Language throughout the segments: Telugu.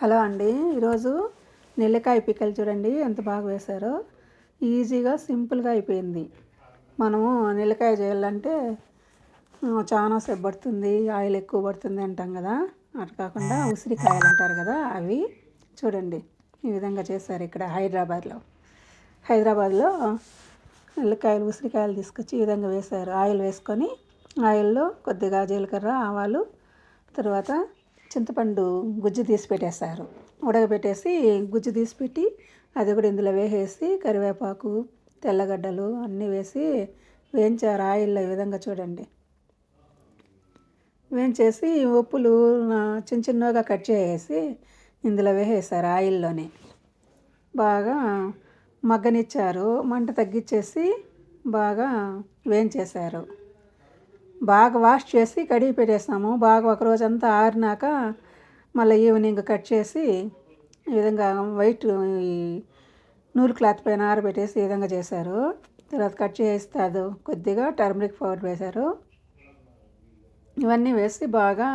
హలో అండి. ఈరోజు నెల్లికాయ పిక్కలు చూడండి ఎంత బాగా వేశారో. ఈజీగా సింపుల్గా అయిపోయింది. మనము నెల్లికాయ చేయాలంటే చాలా సేపు పడుతుంది ఆయిల్ ఎక్కువ పడుతుంది అంటాం కదా. అటు కాకుండా ఉసిరికాయలు అంటారు కదా అవి చూడండి ఈ విధంగా చేశారు ఇక్కడ హైదరాబాద్లో. హైదరాబాద్లో నెల్లికాయలు ఉసిరికాయలు తీసుకొచ్చి ఈ విధంగా వేశారు. ఆయిల్ వేసుకొని ఆయిల్లో కొద్దిగా జీలకర్ర ఆవాలు తర్వాత చింతపండు గుజ్జు తీసి పెట్టేశారు ఉడకబెట్టేసి గుజ్జు తీసి పెట్టి అది కూడా ఇందులో వేసేసి కరివేపాకు తెల్లగడ్డలు అన్నీ వేసి వేయించారు ఆయిల్లో ఈ విధంగా చూడండి. వేయించేసి ఉప్పులు చిన్న చిన్నగా కట్ చేసేసి ఇందులో వేసేసారు ఆయిల్లోనే. బాగా మగ్గనిచ్చారు. మంట తగ్గించేసి బాగా వేయించేశారు. బాగా వాష్ చేసి కడిగి పెట్టేస్తాము. బాగా ఒక రోజంతా ఆరినాక మళ్ళీ ఈవినింగ్ కట్ చేసి ఈ విధంగా వైట్ నూరు క్లాత్ పైన ఆరబెట్టేసి ఈ విధంగా చేశారు. తర్వాత కట్ చేస్తే కొద్దిగా టర్మరిక్ పౌడర్ వేశారు. ఇవన్నీ వేసి బాగా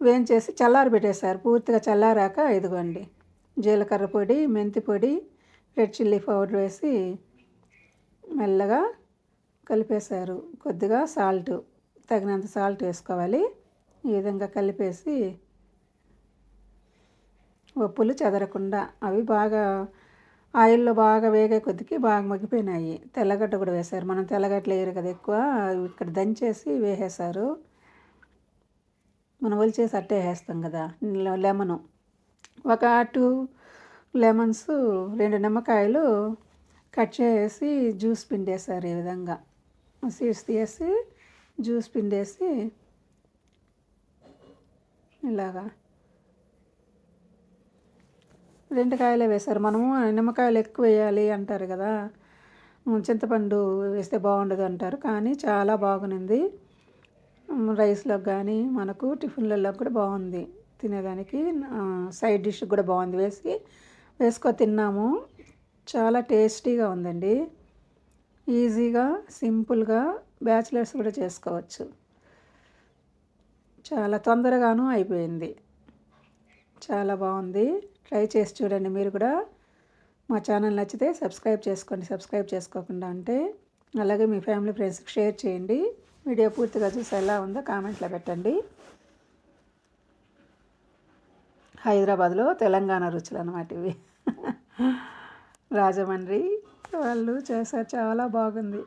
వేయించేసి చల్లారి పెట్టేశారు. పూర్తిగా చల్లారాక ఇదిగోండి. జీలకర్ర పొడి మెంతి పొడి రెడ్ చిల్లీ పౌడర్ వేసి మెల్లగా కలిపేశారు. కొద్దిగా సాల్ట్ తగినంత సాల్ట్ వేసుకోవాలి. ఈ విధంగా కలిపేసి ఉప్పులు చెదరకుండా అవి బాగా ఆయిల్లో బాగా వేగే కొద్దికి బాగా మగ్గిపోయినాయి. తెల్లగడ్డ కూడా వేశారు. మనం తెల్లగడ్డలు వేయరు కదా ఎక్కువ. ఇక్కడ దంచేసి వేసేసారు మనం ఒలిచేసి అట్టే వేస్తాం కదా లెమను. ఒక టూ లెమన్స్ రెండు నిమ్మకాయలు కట్ చేసి జ్యూస్ పిండేశారు ఈ విధంగా. సీడ్స్ తీసి జ్యూస్ పిండేసి ఇలాగా. రెండు కాయలే వేశారు. మనము నిమ్మకాయలు ఎక్కువ వేయాలి అంటారు కదా. చింతపండు వేస్తే బాగుండదు అంటారు. కానీ చాలా బాగుంది. రైస్లో కానీ మనకు టిఫిన్లలో కూడా బాగుంది. తినేదానికి సైడ్ డిష్ కూడా బాగుంది. వేసి వేసుకో తిన్నాము. చాలా టేస్టీగా ఉందండి. ఈజీగా సింపుల్గా బ్యాచిలర్స్ కూడా చేసుకోవచ్చు. చాలా తొందరగాను అయిపోయింది. చాలా బాగుంది. ట్రై చేసి చూడండి. మీరు కూడా మా ఛానల్ నచ్చితే సబ్స్క్రైబ్ చేసుకోండి. సబ్స్క్రైబ్ చేసుకోకుండా అంటే అలాగే మీ ఫ్యామిలీ ఫ్రెండ్స్కి షేర్ చేయండి. వీడియో పూర్తిగా చూసి ఎలా ఉందో కామెంట్లో పెట్టండి. హైదరాబాద్లో తెలంగాణ రుచులు అన్నమాట ఇవి. రాజమండ్రి వాళ్ళు చేశారు. చాలా బాగుంది.